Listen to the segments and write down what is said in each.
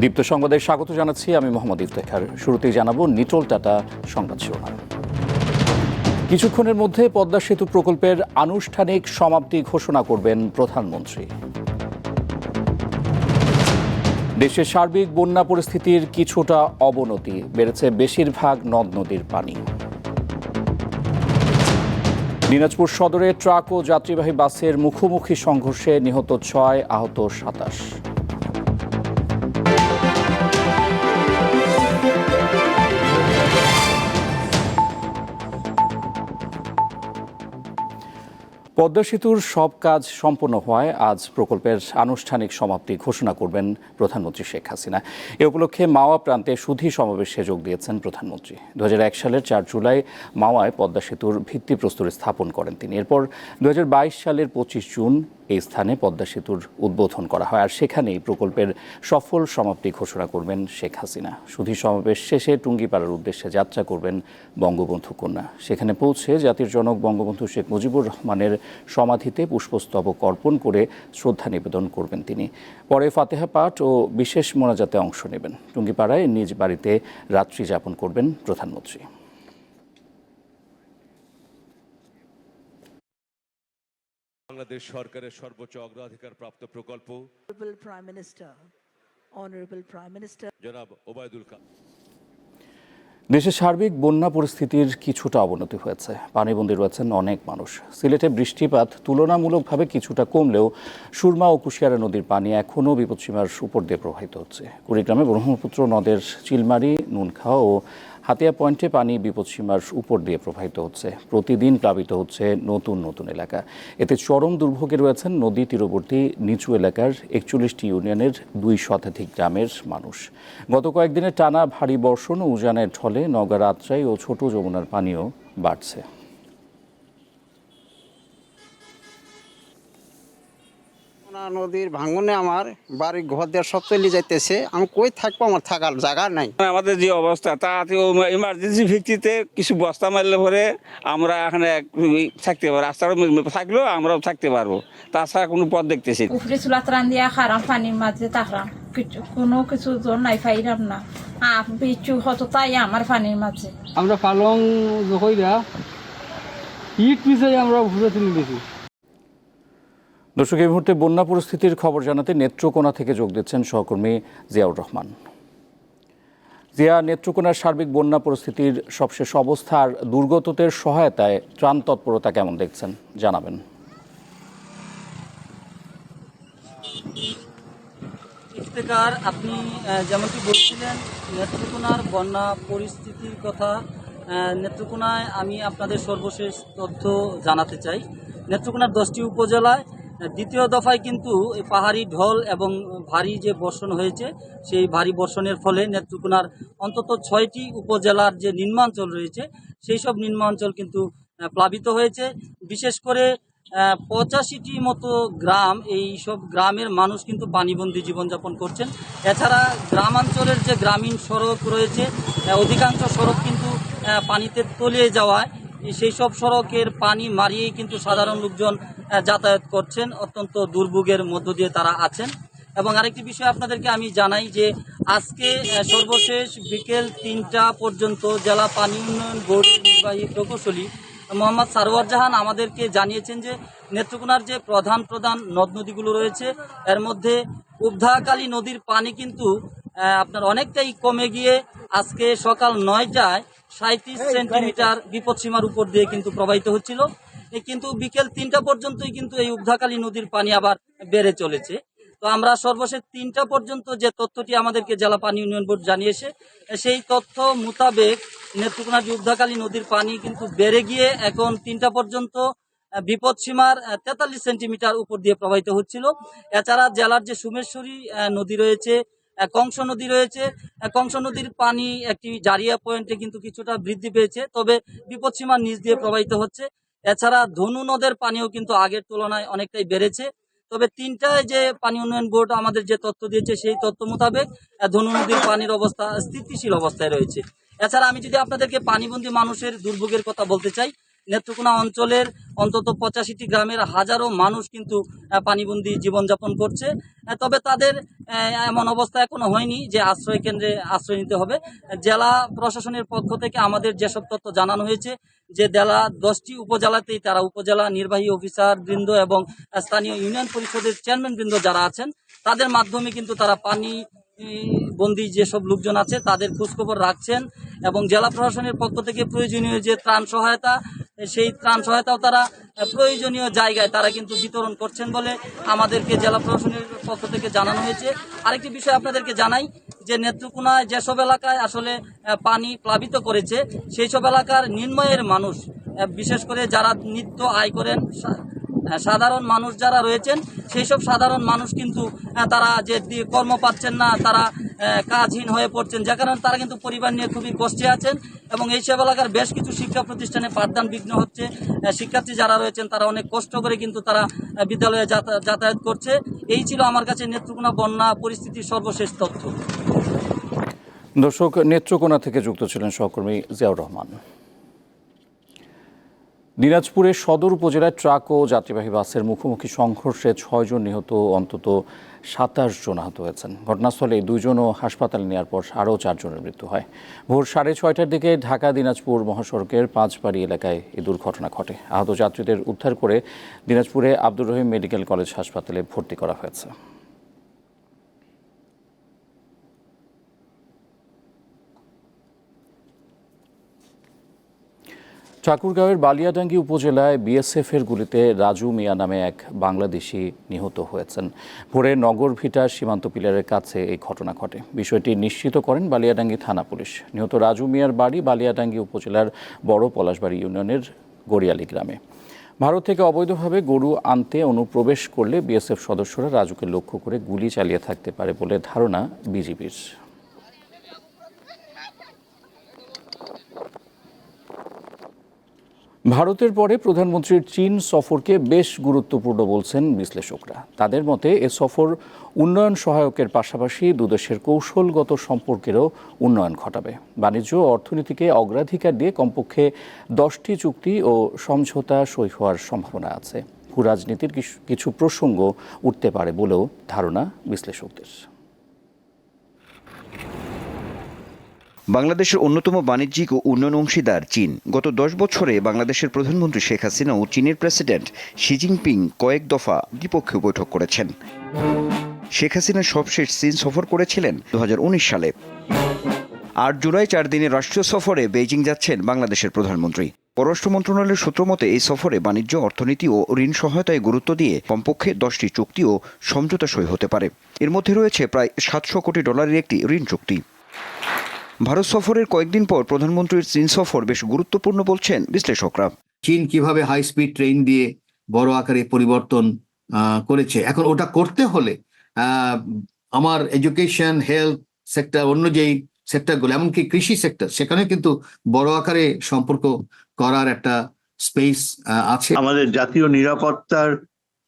দীপ্ত সংবাদে স্বাগত জানাচ্ছি আমি মোহাম্মদ ইফতেখার। শুরুতেই জানাব নিটোল টাটা সংবাদ শিরোনাম। কিছুক্ষণের মধ্যে পদ্মা সেতু প্রকল্পের আনুষ্ঠানিক সমাপ্তি ঘোষণা করবেন প্রধানমন্ত্রী। দেশের সার্বিক বন্যা পরিস্থিতির কিছুটা অবনতি, বেড়েছে বেশিরভাগ নদ নদীর পানি। দিনাজপুর সদরে ট্রাক ও যাত্রীবাহী বাসের মুখোমুখি সংঘর্ষে নিহত ছয়, আহত সাতাশ। পদ্মা সেতুর সব কাজ সম্পন্ন হওয়ায় আজ প্রকল্পের আনুষ্ঠানিক সমাপ্তি ঘোষণা করবেন প্রধানমন্ত্রী শেখ হাসিনা। এ উপলক্ষে মাওয়া প্রান্তে সুধী সমাবেশে যোগ দিয়েছেন প্রধানমন্ত্রী। দু সালের চার জুলাই মাওয়ায় পদ্মা সেতুর ভিত্তিপ্রস্তর স্থাপন করেন তিনি। এরপর দু হাজার বাইশ সালের পঁচিশ জুন এই স্থানে পদ্মা সেতুর উদ্বোধন করা হয়। আর সেখানেই প্রকল্পের সফল সমাপ্তি ঘোষণা করবেন শেখ হাসিনা। সুধী সমাবেশ শেষে টুঙ্গিপাড়ার উদ্দেশ্যে যাত্রা করবেন বঙ্গবন্ধু কন্যা। সেখানে পৌঁছে জাতির জনক বঙ্গবন্ধু শেখ মুজিবুর রহমানের সমাধিতে পুষ্পস্তবক অর্পণ করে শ্রদ্ধা নিবেদন করবেন তিনি। পরে ফাতেহা পাঠ ও বিশেষ মোনাজাতে অংশ নেবেন। টুঙ্গিপাড়ায় নিজ বাড়িতে রাত্রি যাপন করবেন প্রধানমন্ত্রী। বাংলাদেশ সরকারের সর্বোচ্চ অগ্রাধিকার প্রাপ্ত প্রকল্প। Honorable Prime Minister, Honorable Prime জনাব ওবায়দুল কাদের দেশের সার্বিক বন্যা পরিস্থিতির কিছুটা অবনতি হয়েছে। পানিবন্দী রয়েছেন অনেক মানুষ। সিলেটে বৃষ্টিপাত তুলনামূলকভাবে কিছুটা কমলেও সুরমা ও কুশিয়ারা নদীর পানি এখনও বিপদসীমার উপর দিয়ে প্রবাহিত হচ্ছে। কুড়িগ্রামে ব্রহ্মপুত্র নদের চিলমারি নুনখাওয়া ও হাতিয়া পয়েন্টে পানি বিপদসীমার উপর দিয়ে প্রবাহিত হচ্ছে। প্রতিদিন প্লাবিত হচ্ছে নতুন নতুন এলাকা। এতে চরম দুর্ভোগে রয়েছেন নদী তীরবর্তী নিচু এলাকার একচল্লিশটি ইউনিয়নের দুই শতাধিক গ্রামের মানুষ। গত কয়েকদিনে টানা ভারী বর্ষণ উজানের ঢলে নগর আত্রাই ও ছোট যমুনার পানিও বাড়ছে। যমুনা নদীর ভাঙনে আমার বাড়ি ঘর দিয়ে সব চলে যাইতেছে। আমি কই থাকব? আমার থাকার জায়গা নাই। আমাদের যে অবস্থা তাতে ইমার্জেন্সি ভিত্তিতে কিছু বস্তা মারলে পরে আমরা এখানে থাকতে পারব। রাস্তার থাকলেও আমরাও থাকতে পারব। তাছাড়া কোনো পথ দেখতেছি না। উফরে চুলা ত্রাণ দিয়া খারাম পানির মাঝে তাকরাম কিছু কোনো কিছু জোর নাই ফাইরাম না। আপ বিচু হতো তাই আমার পানির মাঝে। আমরা পালং জকইরা ইট পিছাই আমরা ঘুরে তুলে দিছি। দর্শক, এই মুহূর্তে বন্যা পরিস্থিতির খবর জানাতে নেত্রকোনা থেকে যোগ দিচ্ছেন সহকর্মী জিয়াউর রহমান। জিয়া, নেত্রকোনার সার্বিক বন্যা পরিস্থিতির সবশেষ অবস্থা আর দুর্গতদের সহায়তায় ত্রাণ তৎপরতা কেমন দেখছেন? জানাবেন। ইফতেকার, আপনি যেমনটি বলছিলেন, নেত্রকোনার বন্যা পরিস্থিতির কথা নেত্রকোনায় আমি আপনাদের সর্বশেষ তথ্য জানাতে চাই। নেত্রকোনার দশটি উপজেলায় দ্বিতীয় দফায় কিন্তু এই পাহাড়ি ঢল এবং ভারী যে বর্ষণ হয়েছে, সেই ভারী বর্ষণের ফলে নেত্রকোনার অন্তত ছয়টি উপজেলার যে নিম্নাঞ্চল রয়েছে, সেই সব নিম্নাঞ্চল কিন্তু প্লাবিত হয়েছে। বিশেষ করে পঁচাশিটি মতো গ্রাম, এই সব গ্রামের মানুষ কিন্তু পানিবন্দী জীবনযাপন করছেন। এছাড়া গ্রামাঞ্চলের যে গ্রামীণ সড়ক রয়েছে অধিকাংশ সড়ক কিন্তু পানিতে তলিয়ে যাওয়ায় সেই সব সড়কের পানি মারিয়েই কিন্তু সাধারণ লোকজন যাতায়াত করছেন। অত্যন্ত দুর্ভোগের মধ্য দিয়ে তারা আছেন। এবং আরেকটি বিষয় আপনাদেরকে আমি জানাই যে, আজকে সর্বশেষ বিকেল তিনটা পর্যন্ত জেলা পানি উন্নয়ন বোর্ডের নির্বাহী প্রকৌশলী মোহাম্মদ সারোয়ার জাহান আমাদেরকে জানিয়েছেন যে, নেত্রকোনার যে প্রধান প্রধান নদ নদীগুলো রয়েছে, এর মধ্যে উবধাকালী নদীর পানি কিন্তু আপনার অনেকটাই কমে গিয়ে আজকে সকাল নয়টায় সাঁত্রিশ সেন্টিমিটার বিপদসীমার উপর দিয়ে কিন্তু প্রবাহিত হচ্ছিল। কিন্তু বিকেল তিনটা পর্যন্তই কিন্তু এই উবধাকালী নদীর পানি আবার বেড়ে চলেছে। তো আমরা সর্বশেষ তিনটা পর্যন্ত যে তথ্যটি আমাদেরকে জেলা পানি ইউনিয়ন বোর্ড জানিয়েছে সেই তথ্য মোতাবেক নেত্রকোনা যুদ্ধাকালী নদীর পানি কিন্তু বেড়ে গিয়ে এখন তিনটা পর্যন্ত আহ, বিপদসীমার তেতাল্লিশ সেন্টিমিটার উপর দিয়ে প্রবাহিত হচ্ছিল। এছাড়া জেলার যে সুমেশ্বরী নদী রয়েছে কংস নদী রয়েছে। কংস নদীর পানি একটি জারিয়া পয়েন্টে কিন্তু কিছুটা বৃদ্ধি পেয়েছে, তবে বিপদসীমার নিচ দিয়ে প্রবাহিত হচ্ছে। এছাড়া ধনু নদের পানিও কিন্তু আগের তুলনায় অনেকটাই বেড়েছে। তবে তিনটায় যে পানি উন্নয়ন বোর্ড আমাদের যে তথ্য দিয়েছে, সেই তথ্য মোতাবেক ধনু নদীর পানির অবস্থা স্থিতিশীল অবস্থায় রয়েছে। এছাড়া আমি যদি আপনাদেরকে পানিবন্দী মানুষের দুর্ভোগের কথা বলতে চাই নেত্রকোনা অঞ্চলের অন্তত পঁচাশিটি গ্রামের হাজারো মানুষ কিন্তু পানিবন্দি জীবনযাপন করছে। তবে তাদের এমন অবস্থা এখনও হয়নি যে আশ্রয় কেন্দ্রে আশ্রয় নিতে হবে। জেলা প্রশাসনের পক্ষ থেকে আমাদের যেসব তথ্য জানানো হয়েছে, যে জেলা দশটি উপজেলাতেই তারা উপজেলা নির্বাহী অফিসার বৃন্দ এবং স্থানীয় ইউনিয়ন পরিষদের চেয়ারম্যান বৃন্দ যারা আছেন, তাদের মাধ্যমে কিন্তু তারা পানি বন্দি যেসব লোকজন আছে, তাদের খোঁজখবর রাখছেন এবং জেলা প্রশাসনের পক্ষ থেকে প্রয়োজনীয় যে ত্রাণ সহায়তা, সেই ত্রাণ সহায়তাও তারা প্রয়োজনীয় জায়গায় তারা কিন্তু বিতরণ করছেন বলে আমাদেরকে জেলা প্রশাসনের পক্ষ থেকে জানানো হয়েছে। আরেকটি বিষয় আপনাদেরকে জানাই, যে নেত্রকোনায় যেসব এলাকায় আসলে পানি প্লাবিত করেছে সেই সব এলাকার নির্ময়ের মানুষ বিশেষ করে যারা নিত্য আয় করেন সাধারণ মানুষ যারা রয়েছেন সেই সব সাধারণ মানুষ কিন্তু তারা যে কর্ম পাচ্ছেন না, তারা কাজহীন হয়ে পড়ছেন। যে কারণে তারা কিন্তু পরিবার নিয়ে খুবই কষ্টে আছেন এবং এই সব এলাকার বেশ কিছু শিক্ষা প্রতিষ্ঠানে পাঠদান বিঘ্ন হচ্ছে। শিক্ষার্থী যারা রয়েছেন, তারা অনেক কষ্ট করে কিন্তু তারা বিদ্যালয়ে যাতা- যাতায়াত করছে। এই ছিল আমার কাছে নেত্রকোনা বন্যা পরিস্থিতির সর্বশেষ তথ্য। দর্শক, নেত্রকোনা থেকে যুক্ত ছিলেন সহকর্মী জিয়াউর রহমান। দিনাজপুরের সদর উপজেলায় ট্রাক ও যাত্রীবাহী বাসের মুখোমুখি সংঘর্ষে ছয়জন নিহত, অন্তত সাতাশ জন আহত হয়েছেন। ঘটনাস্থলে দুইজন ও হাসপাতালে নেওয়ার পর আরও চারজনের মৃত্যু হয়। ভোর সাড়ে ছয়টার দিকে ঢাকা দিনাজপুর মহাসড়কের পাঁচবাড়ি এলাকায় এই দুর্ঘটনা ঘটে। আহত যাত্রীদের উদ্ধার করে দিনাজপুরে আব্দুর রহিম মেডিকেল কলেজ হাসপাতালে ভর্তি করা হয়েছে। ঠাকুরগাঁওয়ের বালিয়াডাঙ্গি উপজেলায় বিএসএফ এর গুলিতে রাজু মিয়া নামে এক বাংলাদেশি নিহত হয়েছেন। ভোরে নগর ভিটা সীমান্ত পিলারের কাছে এই ঘটনা ঘটে। বিষয়টি নিশ্চিত করেন বালিয়াডাঙ্গি থানা পুলিশ। নিহত রাজু মিয়ার বাড়ি বালিয়াডাঙ্গি উপজেলার বড় পলাশবাড়ি ইউনিয়নের গড়িয়ালি গ্রামে। ভারত থেকে অবৈধভাবে গরু আনতে অনুপ্রবেশ করলে বিএসএফ সদস্যরা রাজুকে লক্ষ্য করে গুলি চালিয়ে থাকতে পারে বলে ধারণা বিজিবির। ভারতের পরে প্রধানমন্ত্রীর চীন সফরকে বেশ গুরুত্বপূর্ণ বলছেন বিশ্লেষকরা। তাদের মতে, এ সফর উন্নয়ন সহায়কের পাশাপাশি দুদেশের কৌশলগত সম্পর্কেরও উন্নয়ন ঘটাবে। বাণিজ্য ও অর্থনীতিকে অগ্রাধিকার দিয়ে কমপক্ষে দশটি চুক্তি ও সমঝোতা সই হওয়ার সম্ভাবনা আছে। ভূ রাজনীতির কিছু- কিছু প্রসঙ্গ উঠতে পারে বলেও ধারণা বিশ্লেষকদের। বাংলাদেশের অন্যতম বাণিজ্যিক ও উন্নয়ন অংশীদার চীন। গত দশ বছরে বাংলাদেশের প্রধানমন্ত্রী শেখ হাসিনা ও চীনের প্রেসিডেন্ট শি জিনপিং কয়েক দফা দ্বিপক্ষীয় বৈঠক করেছেন। শেখ হাসিনা সবশেষ চীন সফর করেছিলেন দু হাজার উনিশ সালে। আট জুলাই চার দিনের রাষ্ট্রীয় সফরে বেইজিং যাচ্ছেন বাংলাদেশের প্রধানমন্ত্রী। পররাষ্ট্র মন্ত্রণালয়ের সূত্র মতে, এই সফরে বাণিজ্য, অর্থনীতি ও ঋণ সহায়তায় গুরুত্ব দিয়ে কমপক্ষে দশটি চুক্তি ও সমঝোতা সই হতে পারে। এর মধ্যে রয়েছে প্রায় সাতশো কোটি ডলারের একটি ঋণ চুক্তি। ভারত সফরের কয়েকদিন পর প্রধানমন্ত্রীর চীন সফর বেশ গুরুত্বপূর্ণ বলছেন বিশ্লেষকরা। চীন কীভাবে হাই স্পিড ট্রেন দিয়ে বড় আকারে পরিবর্তন আহ, করেছে? এখন ওটা করতে হলে আহ, আমার এডুকেশন হেলথ সেক্টর অন্য যেই সেক্টরগুলো এমনকি কৃষি সেক্টর সেখানে কিন্তু বড় আকারে সম্পর্ক করার একটা স্পেস আছে। আমাদের জাতীয় নিরাপত্তার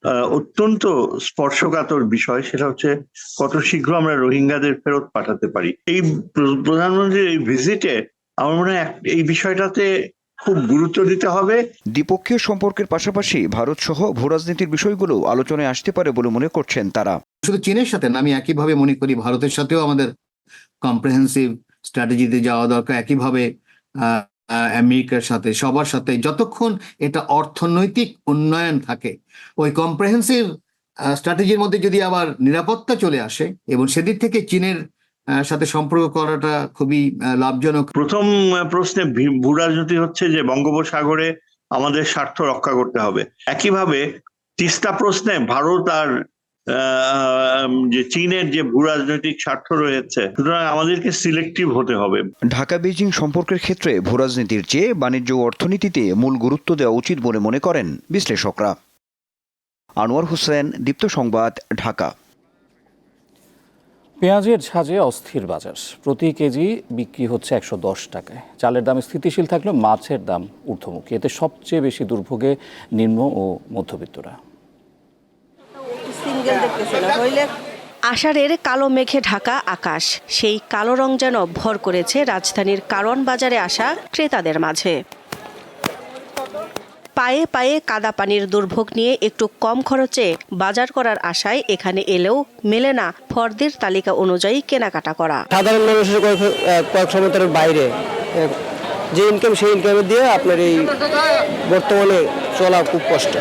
অত্যন্ত স্পর্শকাতর বিষয় সেটা হচ্ছে কত শীঘ্র আমরা রোহিঙ্গাদের ফেরত পাঠাতে পারি। এই প্রধানমন্ত্রীর এই ভিজিটে আমার মনে হয় এক- এই বিষয়টাতে খুব গুরুত্ব দিতে হবে। দ্বিপক্ষীয় সম্পর্কের পাশাপাশি ভারত সহ ভূরাজনীতির বিষয়গুলো আলোচনায় আসতে পারে বলে মনে করছেন তারা। শুধু চীনের সাথে না আমি একইভাবে মনে করি ভারতের সাথেও আমাদের কম্প্রিহেন্সিভ স্ট্র্যাটেজিতে যাওয়া দরকার। একইভাবে আমেরিকার সাথে, সবার সাথে, যতক্ষণ এটা অর্থনৈতিক উন্নয়ন থাকে। ওই কম্প্রিহেন্সিভ স্ট্র্যাটেজির মধ্যে যদি আবার নিরাপত্তা চলে আসে এবং সেদিক থেকে চীনের সাথে সম্পর্ক করাটা খুবই লাভজনক। প্রথম প্রশ্নে ভূরাজনীতি হচ্ছে যে বঙ্গোপসাগরে আমাদের স্বার্থ রক্ষা করতে হবে। একইভাবে তিস্তা প্রশ্নে ভারত আর যে চীনের যে ভূ রাজনৈতিক স্বার্থ রয়েছে সুতরাং আমাদেরকে সিলেক্টিভ হতে হবে। ঢাকা বেজিং সম্পর্কের ক্ষেত্রে ভূ রাজনীতির চেয়ে বাণিজ্য ও অর্থনীতিতে মূল গুরুত্ব দেওয়া উচিত বলে মনে করেন বিশ্লেষকরা। আনোয়ার হোসেন দীপ্ত সংবাদ ঢাকা। পেঁয়াজের ঝাঁজে অস্থির বাজার। প্রতি কেজি বিক্রি হচ্ছে একশো দশ টাকায়। চালের দাম স্থিতিশীল থাকলেও মাছের দাম ঊর্ধ্বমুখী। এতে সবচেয়ে বেশি দুর্ভোগে নিম্ন ও মধ্যবিত্তরা। আষাঢ়ের কালো মেঘে ঢাকা আকাশ। সেই কালো রং যেন ভর করেছে রাজধানীর কারওয়ান বাজারে আসা ক্রেতাদের মাঝে। পায়ে পায়ে কাদা পানির দুর্ভোগ নিয়ে একটু কম খরচে বাজার করার আশায় এখানে এলেও মেলে না ফর্দের তালিকা অনুযায়ী কেনাকাটা করা। সাধারণ মানুষের কয়েক কয়েক বাইরে যে ইনকাম সেই ইনকামে দিয়ে আপনার এই বর্তমানে চলা খুব কষ্ট।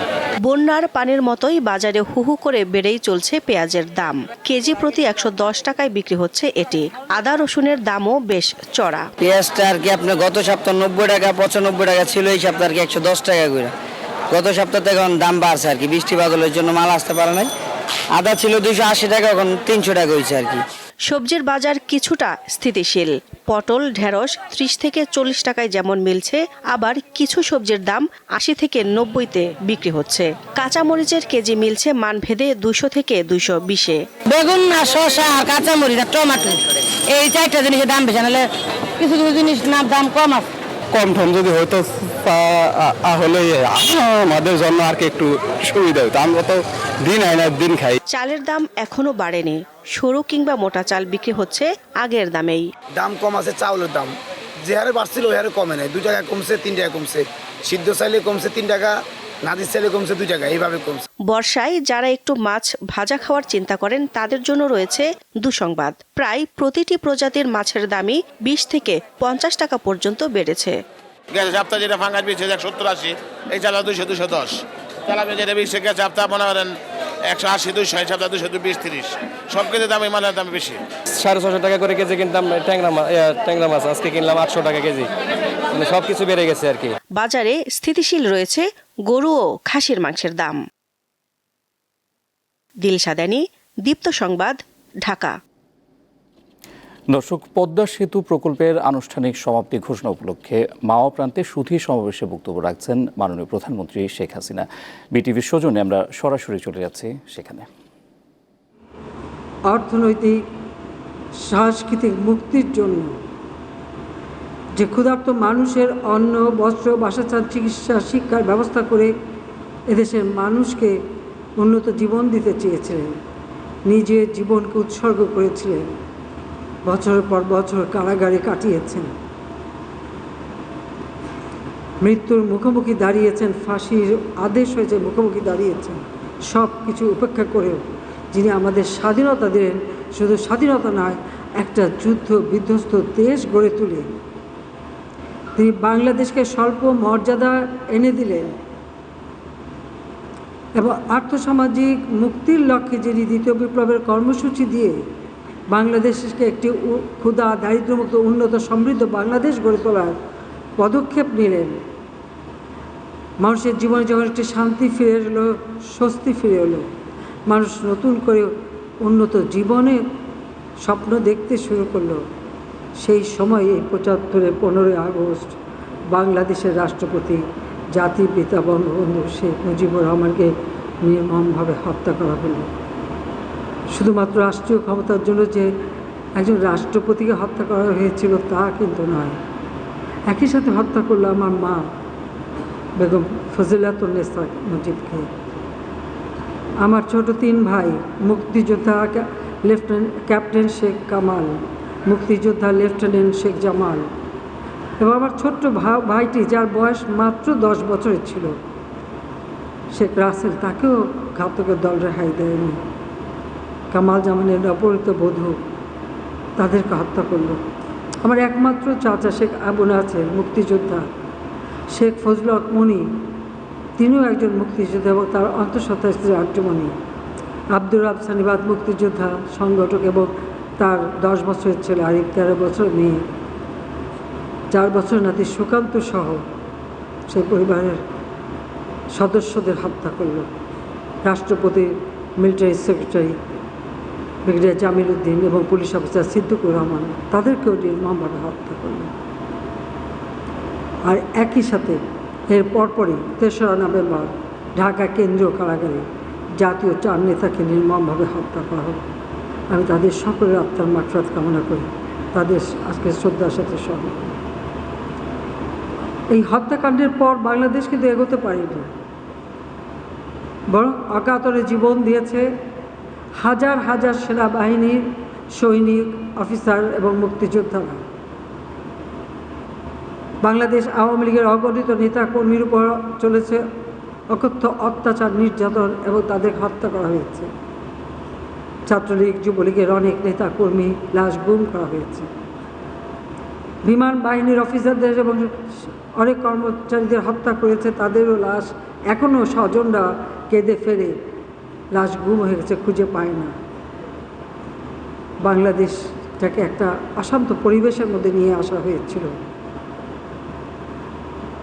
বন্যার পানির মতোই বাজারে হুহু করে বেড়েই চলছে পেঁয়াজের দাম। কেজি প্রতি একশো দশ টাকায় বিক্রি হচ্ছে এটি। আদা, রসুনের দামও বেশ চড়া। পেঁয়াজটা আর কি আপনার গত সপ্তাহ নব্বই টাকা, পঁচানব্বই টাকা ছিল, এই সপ্তাহ আর কি একশো দশ টাকা করে। গত সপ্তাহ থেকে এখন দাম বাড়ছে আর কি, বৃষ্টি বাদলের জন্য মাল আসতে পারে নাই। আদা ছিল দুইশো আশি টাকা, এখন তিনশো টাকা হয়েছে আর কি। সবজির বাজার কিছুটা স্থিতিশীল। পটল ঢেঁড়স ত্রিশ থেকে চল্লিশ টাকায় যেমন মিলছে আবার কিছু সবজির দাম আশি থেকে নব্বইতে বিক্রি হচ্ছে। কাঁচামরিচের কেজি মিলছে মানভেদে দুশো থেকে দুশো বিশে। বেগুন আর শসা আর কাঁচামরিচ আর টমেটো এই চারটা জিনিসের দাম বেশি নাহলে কিছু কিছু জিনিস না দাম কম আছে। কম টম যদি হয়তো হলে আমাদের জন্য আর কি একটু সুবিধা হতো আমরা তো দিন আয় না দিন খাই। চালের দাম এখনও বাড়েনি। সরু কিংবা মোটা চাল বিক্রি হচ্ছে আগের দামেই। দাম কম আছে চাউলের দাম। যে হারে বাড়ছিল ওই হারে কমে নাই। দুই টাকা কমছে তিন টাকা কমছে। সিদ্ধ চাইলে কমছে তিন টাকা নাদির চাইলে কমছে দুই টাকা এইভাবে কমছে। বর্ষায় যারা একটু মাছ ভাজা খাওয়ার চিন্তা করেন তাদের জন্য রয়েছে দুসংবাদ। প্রায় প্রতিটি প্রজাতির মাছের দামই বিশ থেকে পঞ্চাশ টাকা পর্যন্ত বেড়েছে। গেছে সপ্তাহ যেটা ফাঙ্গাস সত্তর আশি। এই চালা দুশো দুশো দশ। চালাবে যেটা বেশি গেছে সপ্তাহ মনে করেন একশো আশি দুশো সপ্তাহ দুশো বিশ তিরিশ। সব কিছু দামে মালের দাম বেশি। সাড়ে ছশো টাকা করে কেজি কিনতাম ট্যাংরা মাছ ট্যাংরা মাছ। আজকে কিনলাম আটশো টাকা কেজি। মানে সব কিছু বেড়ে গেছে আর কি। বাজারে স্থিতিশীল রয়েছে গরু ও খাসির মাংসের দাম। দিলশাদানি দীপ্ত সংবাদ ঢাকা। দর্শক, পদ্মা সেতু প্রকল্পের আনুষ্ঠানিক সমাপ্তি ঘোষণা উপলক্ষে মাওয়া প্রান্তে সুধী সমাবেশে বক্তব্য রাখছেন মাননীয় প্রধানমন্ত্রী শেখ হাসিনা। বিটিভির সৌজন্যে আমরা সরাসরি চলে যাচ্ছি সেখানে। অর্থনৈতিক, সাংস্কৃতিক মুক্তির জন্য যে ক্ষুধার্ত মানুষের অন্ন, বস্ত্র, বাসস্থান, চিকিৎসা, শিক্ষার ব্যবস্থা করে এদেশের মানুষকে উন্নত জীবন দিতে চেয়েছিলেন, নিজের জীবনকে উৎসর্গ করেছিলেন। বছরের পর বছর কারাগারে কাটিয়েছেন। মৃত্যুর মুখোমুখি দাঁড়িয়েছেন, ফাঁসির আদেশ হয়েছে, মুখোমুখি দাঁড়িয়েছেন। সব কিছু উপেক্ষা করেও যিনি আমাদের স্বাধীনতা দিলেন, শুধু স্বাধীনতা নয়, একটা যুদ্ধ বিধ্বস্ত দেশ গড়ে তুলে। তিনি বাংলাদেশকে স্বল্প মর্যাদা এনে দিলেন এবং আর্থসামাজিক মুক্তির লক্ষ্যে যিনি দ্বিতীয় বিপ্লবের কর্মসূচি দিয়ে বাংলাদেশকে একটি ক্ষুধা, দারিদ্র্যমুক্ত, উন্নত, সমৃদ্ধ বাংলাদেশ গড়ে তোলার পদক্ষেপ নিলেন। মানুষের জীবনে যখন একটি শান্তি ফিরে এলো, স্বস্তি ফিরে এলো, মানুষ নতুন করে উন্নত জীবনে স্বপ্ন দেখতে শুরু করল। সেই সময় এই পঁচাত্তরের পনেরোই আগস্ট বাংলাদেশের রাষ্ট্রপতি জাতির পিতা বঙ্গবন্ধু শেখ মুজিবুর রহমানকে নির্মমভাবে হত্যা করা হলো। শুধুমাত্র রাষ্ট্রীয় ক্ষমতার জন্য যে একজন রাষ্ট্রপতিকে হত্যা করা হয়েছিল তা কিন্তু নয়। একই সাথে হত্যা করল আমার মা, বেগম ফজিলাতুন্নেসা মুজিবকে। আমার ছোট তিন ভাই, মুক্তিযোদ্ধা লেফটেন্যান্ট ক্যাপ্টেন শেখ কামাল, মুক্তিযোদ্ধা লেফটেন্যান্ট শেখ জামাল এবং আমার ছোট্ট ভাইটি যার বয়স মাত্র দশ বছরের ছিল। শেখ রাসেল তাকেও ঘাতকের দল রেহাই দেয়নি। কামাল জামানের অপহৃত বধূ তাদেরকে হত্যা করল। আমার একমাত্র চাচা শেখ আবু নাসের মুক্তিযোদ্ধা শেখ ফজল মনি, তিনিও একজন মুক্তিযোদ্ধা এবং তার অন্তঃসত্ত্বা স্ত্রী আট্টমণি আব্দুর আফসানিবাদ মুক্তিযোদ্ধা, সংগঠক এবং তার দশ বছরের ছেলে আরিফ তেরো বছর মেয়ে। চার বছর নাতি সুকান্ত সহ সেই পরিবারের সদস্যদের হত্যা করল। রাষ্ট্রপতি military secretary brigadier Jamil Uddin এবং পুলিশ অফিসার সিদ্দিকুর রহমান, তাদেরকেও নির্মমভাবে হত্যা করল। আর একই সাথে এর পরপরই তেসরা নভেম্বর ঢাকা কেন্দ্রীয় কারাগারে জাতীয় চার নেতাকে নির্মমভাবে হত্যা করা হলো। আমি তাদের সকলের আত্মার মাকফাত কামনা করি। তাদের আজকে শ্রদ্ধার সাথে স্মরণ। এই হত্যাকাণ্ডের পর বাংলাদেশ কিন্তু এগোতে পারেনি। বরং অকাতরে জীবন দিয়েছে হাজার হাজার সেনাবাহিনীর সৈনিক, অফিসার এবং মুক্তিযোদ্ধারা। বাংলাদেশ আওয়ামী লীগের অগণিত নেতা কর্মীর উপর চলেছে অকথ্য অত্যাচার, নির্যাতন এবং তাদের হত্যা করা হয়েছে। ছাত্রলীগ, যুবলীগের অনেক নেতা কর্মী লাশ গুম করা হয়েছে। বিমান বাহিনীর অফিসারদের এবং অনেক কর্মচারীদের হত্যা করেছে, তাদেরও লাশ এখনও স্বজনরা কেঁদে ফেরে লাশ গুম হয়ে গেছে, খুঁজে পায় না। বাংলাদেশটাকে একটা অশান্ত পরিবেশের মধ্যে নিয়ে আসা হয়েছিল।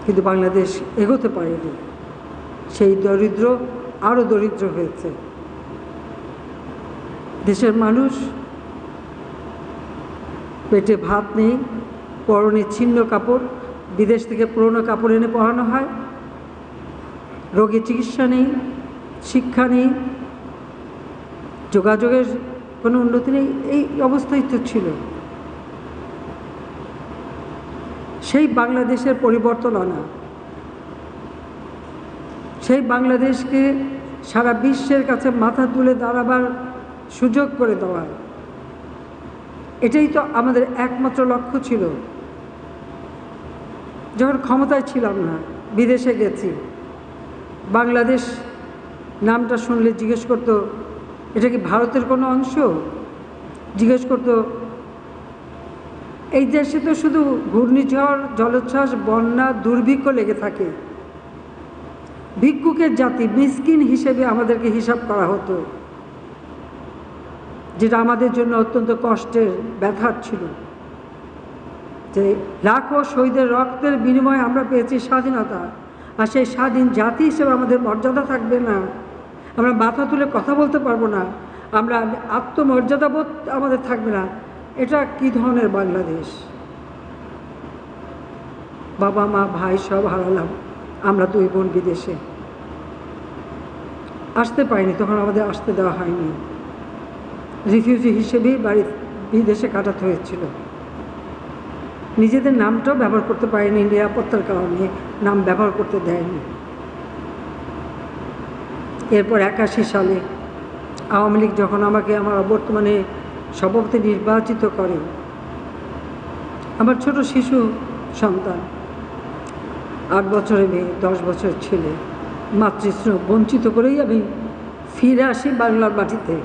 কিন্তু বাংলাদেশ এগোতে পারেনি। সেই দরিদ্র, আরও দরিদ্র হয়েছে। দেশের মানুষ পেটে ভাত নেই, পরনে ছিন্ন কাপড়, বিদেশ থেকে পুরনো কাপড় এনে পরানো হয়। রোগী চিকিৎসা নেই, শিক্ষা নেই যোগাযোগের কোনো উন্নতি নেই, এই অবস্থাই তো ছিল। সেই বাংলাদেশের পরিবর্তন আনা। সেই বাংলাদেশকে সারা বিশ্বের কাছে মাথা তুলে দাঁড়াবার সুযোগ করে দেওয়া। এটাই তো আমাদের একমাত্র লক্ষ্য ছিল। যখন ক্ষমতায় ছিলাম না, বিদেশে গেছি। বাংলাদেশ নামটা শুনলে জিজ্ঞেস করতো এটা কি ভারতের কোনো অংশ? জিজ্ঞেস করতো, এই দেশে তো শুধু ঘূর্ণিঝড়, জলোচ্ছ্বাস, বন্যা, দুর্ভিক্ষ লেগে থাকে। ভিক্ষুকের জাতি মিসকিন হিসেবে আমাদেরকে হিসাব করা হতো, যেটা আমাদের জন্য অত্যন্ত কষ্টের ব্যথার ছিল। যে লাখো শহীদের রক্তের বিনিময়ে আমরা পেয়েছি স্বাধীনতা, আর সেই স্বাধীন জাতি হিসেবে আমাদের মর্যাদা থাকবে না। আমরা মাথা তুলে কথা বলতে পারব না। আমরা আত্মমর্যাদাবোধ আমাদের থাকবে না। এটা কি ধরনের বাংলাদেশ? বাবা, মা, ভাই সব হারালাম। আমরা দুই বোন বিদেশে। আসতে পারিনি, তখন আমাদের আসতে দেওয়া হয়নি। রিফিউজি হিসেবেই বাড়ি বিদেশে কাটাতে হয়েছিল। নিজেদের নামটাও ব্যবহার করতে পারিনি, নিরাপত্তার কারণে নাম ব্যবহার করতে দেয়নি। এরপর একাশি সালে আওয়ামী লীগ যখন আমাকে আমার বর্তমানে সভাপতি নির্বাচিত করে, আমার ছোট শিশু সন্তান, আট বছরের মেয়ে, দশ বছরের ছেলে, মাতৃস্নেহ বঞ্চিত করেই আমি ফিরে আসি বাংলার মাটিতে।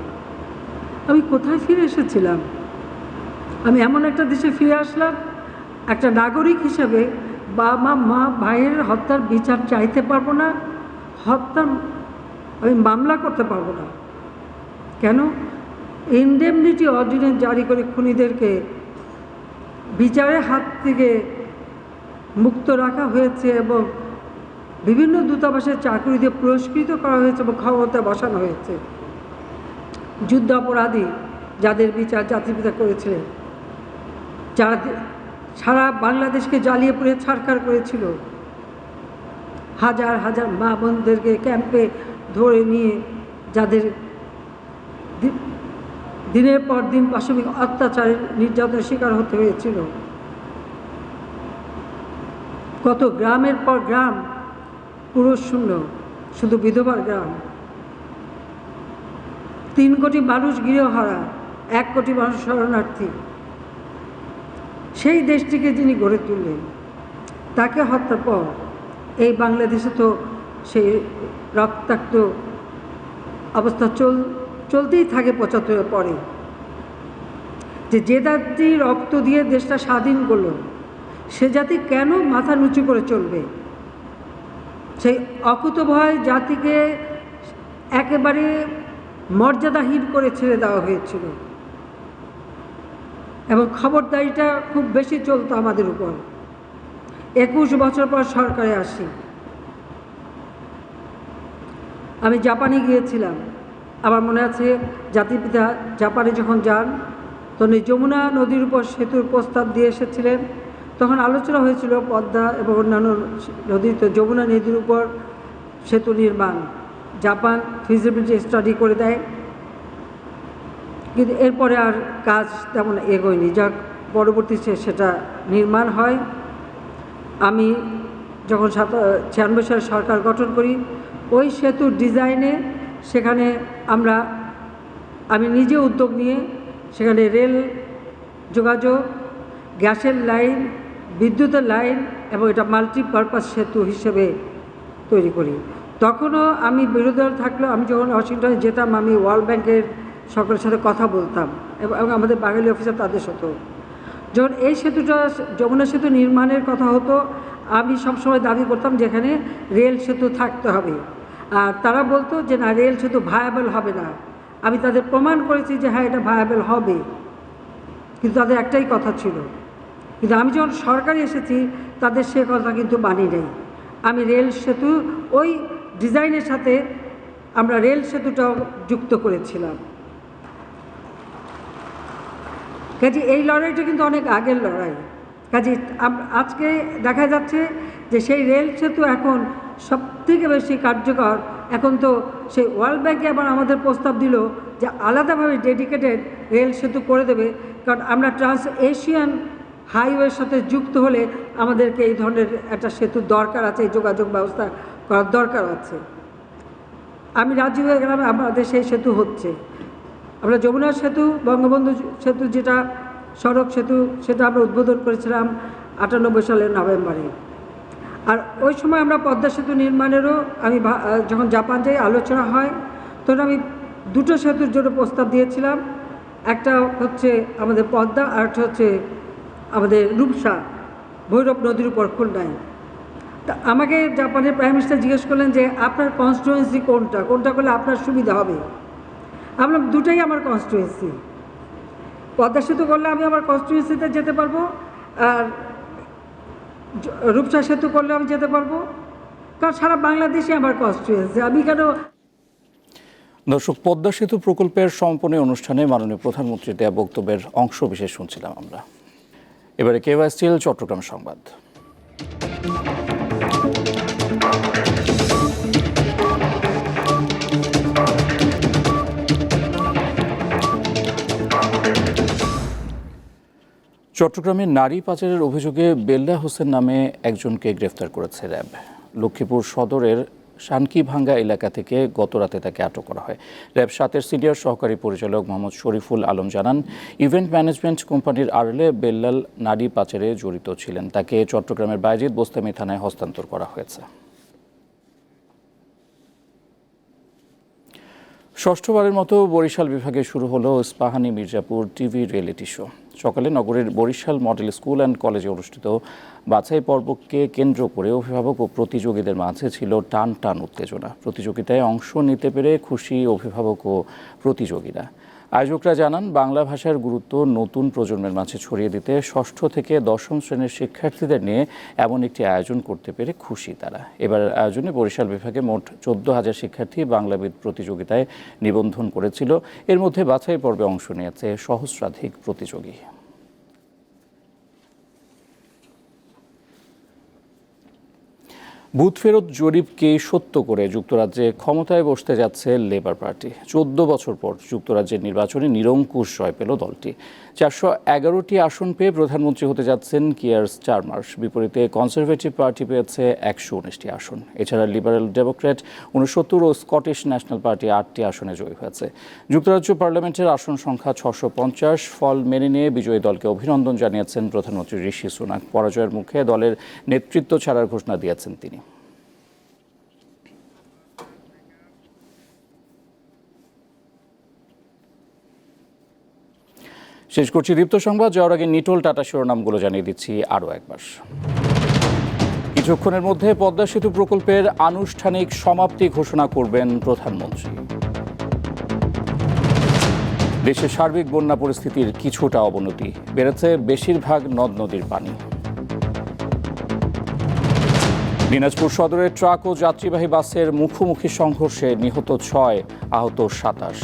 আমি কোথায় ফিরে এসেছিলাম? আমি এমন একটা দেশে ফিরে আসলাম, একটা নাগরিক হিসেবে বাবা মা ভাইয়ের হত্যার বিচার চাইতে পারব না হত্যার আমি মামলা করতে পারব না। কেন? ইনডেমনিটি অর্ডিনেন্স জারি করে খুনিদেরকে বিচারের হাত থেকে মুক্ত রাখা হয়েছে এবং বিভিন্ন দূতাবাসের চাকরি দিয়ে পুরস্কৃত করা হয়েছে এবং ক্ষমতা বসানো হয়েছে। যুদ্ধ অপরাধী যাদের বিচার জাতিপিতা করেছিলেন যারা সারা বাংলাদেশকে জ্বালিয়ে পুড়ে ছাড়খার করেছিল। হাজার হাজার মা বোনদেরকে ক্যাম্পে ধরে নিয়ে যাদের দিনের পর দিন পাশবিক অত্যাচারের নির্যাতনের শিকার হতে হয়েছিল। কত গ্রামের পর গ্রাম পুরুষ শূন্য, শুধু বিধবার গ্রাম। তিন কোটি মানুষ গৃহহারা, এক কোটি মানুষ শরণার্থী। সেই দেশটিকে যিনি গড়ে তুললেন, তাকে হত্যার পর এই বাংলাদেশে তো সেই রক্তাক্ত অবস্থা চল, চলতেই থাকে পঁচাত্তরের পরে। যে যে জাতি রক্ত দিয়ে দেশটা স্বাধীন করল, সে জাতি কেন মাথা নিচু করে চলবে? সেই অকুতভয় জাতিকে একেবারে মর্যাদাহীন করে ছেড়ে দেওয়া হয়েছিল। এবং খবরদারিটা খুব বেশি চলতো আমাদের উপর। একুশ বছর পর সরকারে আসি। আমি জাপানে গিয়েছিলাম। আমার মনে আছে জাতিপিতা জাপানে যখন যান, তখন যমুনা নদীর উপর সেতুর প্রস্তাব দিয়ে এসেছিলেন। তখন আলোচনা হয়েছিল পদ্মা এবং অন্যান্য নদী তো যমুনা নদীর উপর সেতু নির্মাণ। জাপান ফিজিবিলিটি স্টাডি করে দেয়। কিন্তু এরপরে আর কাজ তেমন এগোয়নি। যা পরবর্তীতে সেটা নির্মাণ হয়। আমি যখন সাত, ছিয়ানব্বই সালে সরকার গঠন করি ওই সেতুর ডিজাইনে সেখানে আমরা, আমি নিজে উদ্যোগ নিয়ে সেখানে রেল যোগাযোগ, গ্যাসের লাইন, বিদ্যুতের লাইন এবং এটা মাল্টিপারপাস সেতু হিসেবে তৈরি করি। তখনও আমি বিরোধী দল থাকলেও আমি যখন ওয়াশিংটনে যেতাম, আমি ওয়ার্ল্ড ব্যাংকের সকলের সাথে কথা বলতাম এবং আমাদের বাঙালি অফিসার তাদের সাথেও যখন এই সেতুটা, যমুনা সেতু নির্মাণের কথা হতো, আমি সবসময় দাবি করতাম যেখানে রেল সেতু থাকতে হবে। আর তারা বলতো যে, না, রেল সেতু ভায়াবল হবে না। আমি তাদের প্রমাণ করেছি যে হ্যাঁ এটা ভায়াবল হবে। কিন্তু তাদের একটাই কথা ছিল। কিন্তু আমি যখন সরকারে এসেছি, তাদের সে কথা কিন্তু মানি নেই। আমি রেল সেতু, ওই ডিজাইনের সাথে আমরা রেল সেতুটাও যুক্ত করেছিলাম। কাজে এই লড়াইটা কিন্তু অনেক আগের লড়াই। কাজে আজকে দেখা যাচ্ছে যে, সেই রেল সেতু এখন সব থেকে বেশি কার্যকর। এখন তো সেই ওয়ার্ল্ড ব্যাংকে আবার আমাদের প্রস্তাব দিল যে আলাদাভাবে ডেডিকেটেড রেল সেতু করে দেবে। কারণ আমরা ট্রান্স এশিয়ান হাইওয়ের সাথে যুক্ত হলে আমাদেরকে এই ধরনের একটা সেতুর দরকার আছে, এই যোগাযোগ ব্যবস্থা করার দরকার আছে। আমি রাজি হয়ে গেলাম, আমাদের সেই সেতু হচ্ছে। আমরা যমুনা সেতু, বঙ্গবন্ধু সেতু যেটা, সড়ক সেতু, সেটা আমরা উদ্বোধন করেছিলাম আটানব্বই সালের নভেম্বরে। আর ওই সময় আমরা পদ্মা সেতু নির্মাণেরও আমি যখন জাপান যাই, আলোচনা হয়, তখন আমি দুটো সেতুর জন্য প্রস্তাব দিয়েছিলাম। একটা হচ্ছে আমাদের পদ্মা, আর একটা হচ্ছে আমাদের রূপসা, ভৈরব নদীর উপর, খুলনায়। তা আমাকে জাপানের প্রাইম মিনিস্টার জিজ্ঞেস করলেন যে, আপনার কনস্টিটুয়েন্সি কোনটা? কোনটা করলে আপনার সুবিধা হবে? আমি বললাম, দুটাই আমার কনস্টিটুয়েন্সি পদ্মা সেতু করলে আমি আমার কনস্টিটুয়েন্সিতে যেতে পারব, আর রূপসা সেতু করলে আমি যেতে পারব? কারণ সারা বাংলাদেশে আমার কষ্ট হয়েছে। আমি কেন দর্শক, পদ্মা সেতু প্রকল্পের সম্পন্ন অনুষ্ঠানে মাননীয় প্রধানমন্ত্রীর দেয়া বক্তব্যের অংশ বিশেষ শুনছিলাম আমরা। এবারে কেওয়াই স্টিল, চট্টগ্রাম সংবাদ। চট্টগ্রামে নারী পাচারের অভিযোগে বেল্লা হোসেন নামে একজনকে গ্রেফতার করেছে র্যাব। লক্ষ্মীপুর সদরের শানকিভাঙ্গা এলাকা থেকে গত রাতে তাকে আটক করা হয়। র্যাব সাতের সিনিয়র সহকারী পরিচালক মোহাম্মদ শরীফুল আলম জানান, ইভেন্ট ম্যানেজমেন্ট কোম্পানির আড়লে বেল্লাল নারী পাচারে জড়িত ছিলেন। তাকে চট্টগ্রামের বাইজিদ বোস্তামি থানায় হস্তান্তর করা হয়েছে। ষষ্ঠবারের মতো বরিশাল বিভাগে শুরু হলো Ispahani Mirzapur TV reality show. সকালে নগরের বরিশাল মডেল স্কুল অ্যান্ড কলেজে অনুষ্ঠিত বাছাই পর্বকে কেন্দ্র করে অভিভাবক ও প্রতিযোগীদের মাঝে ছিল টান টান উত্তেজনা। প্রতিযোগিতায় অংশ নিতে পেরে খুশি অভিভাবক ও প্রতিযোগীরা। আয়োজকরা জানান, বাংলা ভাষার গুরুত্ব নতুন প্রজন্মের মাঝে ছড়িয়ে দিতে ষষ্ঠ থেকে দশম শ্রেণির শিক্ষার্থীদের নিয়ে এমন একটি আয়োজন করতে পেরে খুশি তারা। এবার আয়োজনে বরিশাল বিভাগে মোট চোদ্দ হাজার শিক্ষার্থী বাংলাবিদ প্রতিযোগিতায় নিবন্ধন করেছিল। এর মধ্যে বাছাই পর্বে অংশ নিয়েছে সহস্রাধিক প্রতিযোগী। বুথ ফেরত জরিপকে সত্য করে যুক্তরাজ্যে ক্ষমতায় বসতে যাচ্ছে লেবার পার্টি। চোদ্দ বছর পর যুক্তরাজ্যের নির্বাচনে নিরঙ্কুশ জয় পেল দলটি। চারশো এগারোটি আসন পেয়ে প্রধানমন্ত্রী হতে যাচ্ছেন কিয়ার স্টারমার্স বিপরীতে কনজারভেটিভ পার্টি পেয়েছে একশো উনিশটি আসন। এছাড়া লিবারেল ডেমোক্র্যাট উনসত্তর ও স্কটিশ ন্যাশনাল পার্টি আটটি আসনে জয়ী হয়েছে। যুক্তরাজ্য পার্লামেন্টের আসন সংখ্যা ছশো পঞ্চাশ। ফল মেনে নিয়ে বিজয়ী দলকে অভিনন্দন জানিয়েছেন প্রধানমন্ত্রী ঋষি সুনাক। পরাজয়ের মুখে দলের নেতৃত্ব ছাড়ার ঘোষণা দিয়েছেন তিনি। শেষ করছি দীপ্ত সংবাদ। যাওয়ার আগে নিটোল টাটা শিরোনামগুলো জানিয়ে দিচ্ছি আরও একবার। কিছুক্ষণের মধ্যে পদ্মা সেতু প্রকল্পের আনুষ্ঠানিক সমাপ্তি ঘোষণা করবেন প্রধানমন্ত্রী। দেশের সার্বিক বন্যা পরিস্থিতির কিছুটা অবনতি। বেড়েছে বেশিরভাগ নদ নদীর পানি। দিনাজপুর সদরের ট্রাক ও যাত্রীবাহী বাসের মুখোমুখি সংঘর্ষে নিহত ছয়, আহত সাতাশ।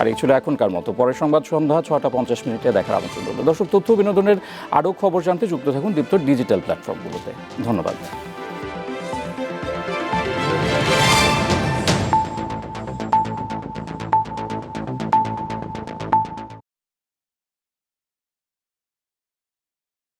আর এই ছিল এখনকার মতো। পরের সংবাদ সন্ধ্যা ছটা পঞ্চাশ মিনিটে দেখার আমন্ত্রণ রইল। দর্শক, তথ্য বিনোদনের আরও খবর জানতে যুক্ত থাকুন দীপ্ত ডিজিটাল প্ল্যাটফর্মগুলোতে। ধন্যবাদ।